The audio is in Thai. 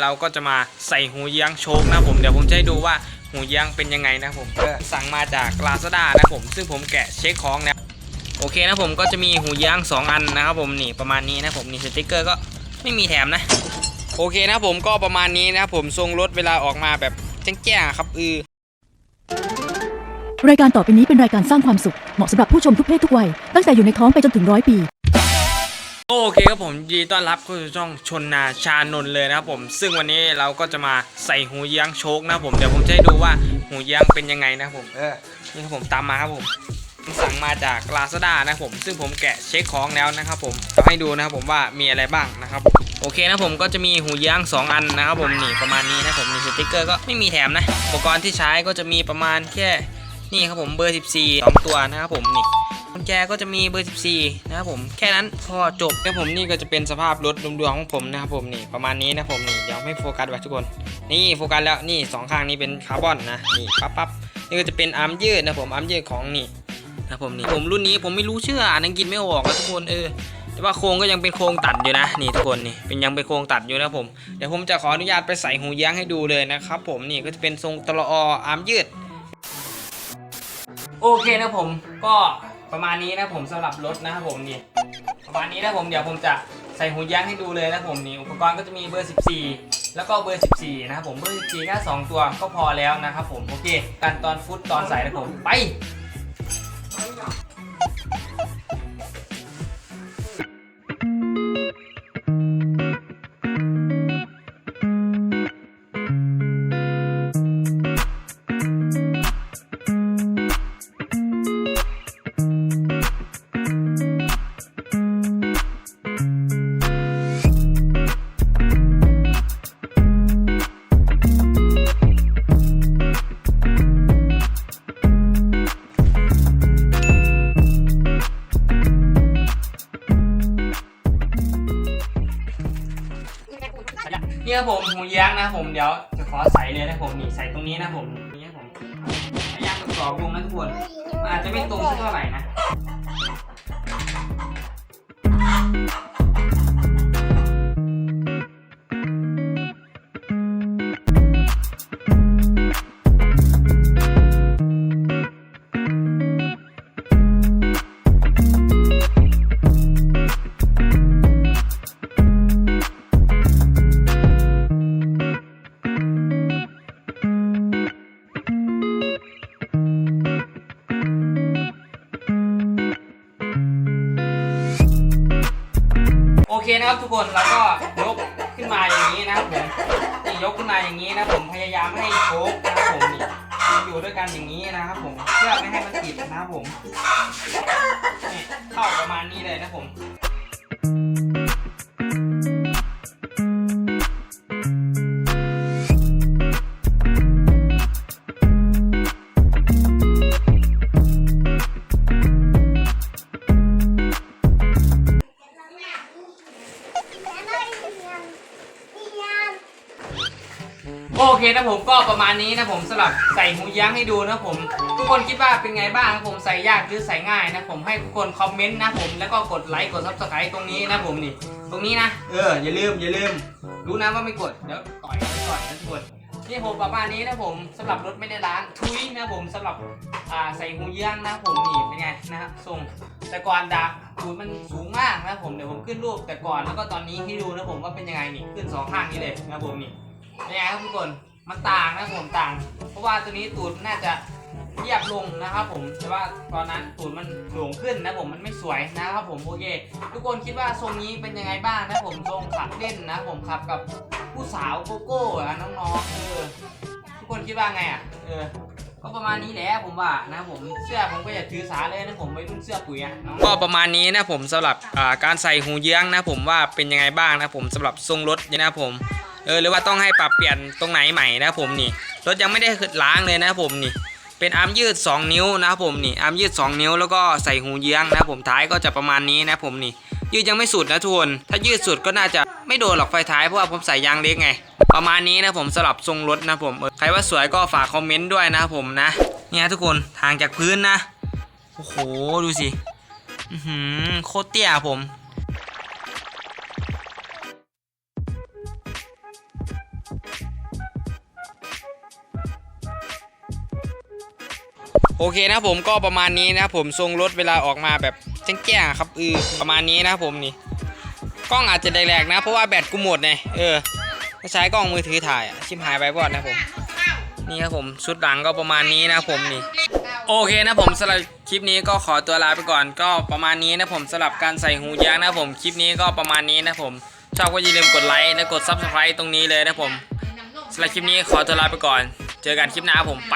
เราก็จะมาใส่หูเยียงโชคนะผมเดี๋ยวผมจะให้ดูว่าหูเยียงเป็นยังไงนะผมก็สั่งมาจาก Lazada นะผมซึ่งผมแกะเช็คของนะโอเคนะผมก็จะมีหูเยียงสองอันนะครับผมนี่ประมาณนี้นะผมนี่สติกเกอร์ก็ไม่มีแถมนะ โอเคนะผมก็ประมาณนี้นะผมทรงรถเวลาออกมาแบบแจ้งๆครับอือรายการต่อไปนี้เป็นรายการสร้างความสุขเหมาะสำหรับผู้ชมทุกเพศทุกวัยตั้งแต่อยู่ในท้องไปจนถึงร้อยปี โอเคครับผมยินดีต้อนรับเข้าสู่ช่องชนนาชานนเลยนะครับผมซึ่งวันนี้เราก็จะมาใส่หูเยียงโชคนะครับผมเดี๋ยวผมจะให้ดูว่าหูเยียงเป็นยังไงนะครับผมเออนี่ครับผมตามมาครับผมสั่งมาจาก Lazada นะครับผมซึ่งผมแกะเช็คของแล้วนะครับผมจะให้ดูนะครับผมว่ามีอะไรบ้างนะครับโอเคนะผมก็จะมีหูเยียงสองอันนะครับผมนี่ประมาณนี้นะผมมีสติกเกอร์ก็ไม่มีแถมนะอุปกรณ์ที่ใช้ก็จะมีประมาณแค่นี่ครับผมเบอร์ 14สองตัวนะครับผมนี่ กุญแจก็จะมีเบอร์ 14 นะครับผมแค่นั้นพอจบแล้วผมนี่ก็จะเป็นสภาพรถรวมๆของผมนะครับผมนี่ประมาณนี้นะผมนี่เดี๋ยวไม่โฟกัสไว้ทุกคน นี่โฟกัสแล้วนี่สองข้างนี้เป็นคาร์บอนนะนี่ปั๊บปั๊บนี่ก็จะเป็นอาร์มยืดนะผมอาร์มยืดของนี่นะผมนี่ผมรุ่นนี้ผมไม่รู้ชื่ออ่านอังกฤษไม่ออกแล้วทุกคนเออแต่ว่าโครงก็ยังเป็นโครงตัดอยู่นะนี่ทุกคนนี่เป็นยังเป็นโครงตัดอยู่นะผมเดี๋ยวผมจะขออนุญาตไปใส่หูยี้งให้ดูเลยนะครับผมนี่ก็จะเป็นทรงตลออาร์มยืด โอเคนะผมก็ ประมาณนี้นะผมสำหรับรถนะครับผมนี่ประมาณนี้นะผมเดี๋ยวผมจะใส่หูยางให้ดูเลยนะผมนี่อุปกรณ์ก็จะมีเบอร์ 14 แล้วก็เบอร์ 14 นะครับผมเบอร์ 14แค่2ตัวก็พอแล้วนะครับผมโอเคกันตอนฟุตตอนใส่นะผมไป ครับผมหูยั้งนะผมเดี๋ยวจะขอใส่เลยนะผมนี่ใส่ตรงนี้นะผมนี่ครับผมพยายามตรวจสอวงนะทุกคนมันอาจจะไม่ตรงสักเท่าไหร่นะ เคนะครับทุกคนเราก็ยกขึ้นมาอย่างนี้นะครับผมนี่ยกขึ้นมาอย่างนี้นะผมพยายามให้โชกนะครับผมนี่อยู่ด้วยกันอย่างนี้นะครับผมเพื่อไม่ให้มันติดนะครับผมนี่เข้าประมาณนี้เลยนะผม นะผมก็ประมาณนี้นะผมสำหรับใส่หูยั้งให้ดูนะผม ทุกคนคิดว่าเป็นไงบ้างนะผมใส่ยากหรือใส่ง่ายนะผมให้ทุกคนคอมเมนต์นะผมแล้วก็กดไลค์กดซับสไครต์ตรงนี้นะผมนี่ ตรงนี้นะเอออย่าลืมอย่าลืม รู้นะว่าไม่กดเดี๋ยวต่อยเดี๋ยต่อยนะทุกคนนี่ผมประมาณนี้นะผมสำหรับรถไม่ได้ล้างทุยนะผมสำหรับอ่าใส่หูเยื้องนะผมนี่เป็นไงนะครับทรงแต่ก่อนดาบหูมันสูงมากนะผมเดี๋ยวผมขึ้นรูปแต่ก่อนแล้วก็ตอนนี้ให้ดูนะผมว่าเป็นยังไงนี่ขึ้นสองข้างนี้เลยนะผมนี่เป็นไงครับทุกคน มันต่างนะผมต่าง เพราะว่าตัวนี้ตูดน่าจะเรียบลงนะครับผมแต่ว่าตอนนั้นตูดมันโด่งขึ้นนะผมมันไม่สวยนะครับผมโอเค ทุกคนคิดว่าทรงนี้เป็นยังไงบ้างนะผมทรงขับเล่นนะผมขับกับผู้สาวโกโก้อะน้องๆเออทุกคนคิดว่าไงอะเออก็ประมาณนี้แหละผมว่านะผมเสื้อผมก็อย่าถือสาเลยนะผมไม่รุ่นเสื้อปุ๋ยอะก็ประมาณนี้นะผมสำหรับการใส่หูเยื้องนะผมว่าเป็นยังไงบ้างนะผมสำหรับทรงรถเนี่ยนะผม เออหรือว่าต้องให้ปรับเปลี่ยนตรงไหนใหม่นะผมนี่รถยังไม่ได้ล้างเลยนะผมนี่เป็นอาร์มยืด 2 นิ้วนะครับผมนี่อาร์มยืด 2 นิ้วแล้วก็ใส่หูเยื้องนะผมท้ายก็จะประมาณนี้นะผมนี่ยืดยังไม่สุดนะทุกคนถ้ายืดสุดก็น่าจะไม่โดนหรอกไฟท้ายเพราะว่าผมใส่ยางเล็กไง ประมาณนี้นะผมสลับทรงรถนะผมใครว่าสวยก็ฝากคอมเมนต์ด้วยนะผมนะเนี่ยทุกคนทางจากพื้นนะโอ้โหดูสิโคตรเตี้ยผม โอเคนะผมก็ประมาณนี้นะผมทรงรถเวลาออกมาแบบแจ้งๆครับเออประมาณนี้นะผมนี่กล้องอาจจะแหลกๆนะ เพราะว่าแบตกูหมดไงเออถ้าใช้กล้องมือถือถ่ายชิมหายไปก่อนนะผมนี่ครับผมชุดหลังก็ประมาณนี้นะผมนี่โอเคนะผมสำหรับคลิปนี้ก็ขอตัวลาไปก่อน ก็ประมาณนี้นะผมสำหรับการใส่หูยางนะผมคลิปนี้ก็ประมาณนี้นะผมชอบก็อย่าลืมกดไลค์และกด subscribe ตรงนี้เลยนะผมสำหรับคลิปนี้ขอตัวลาไปก่อน เจอกันคลิปหน้าผมไป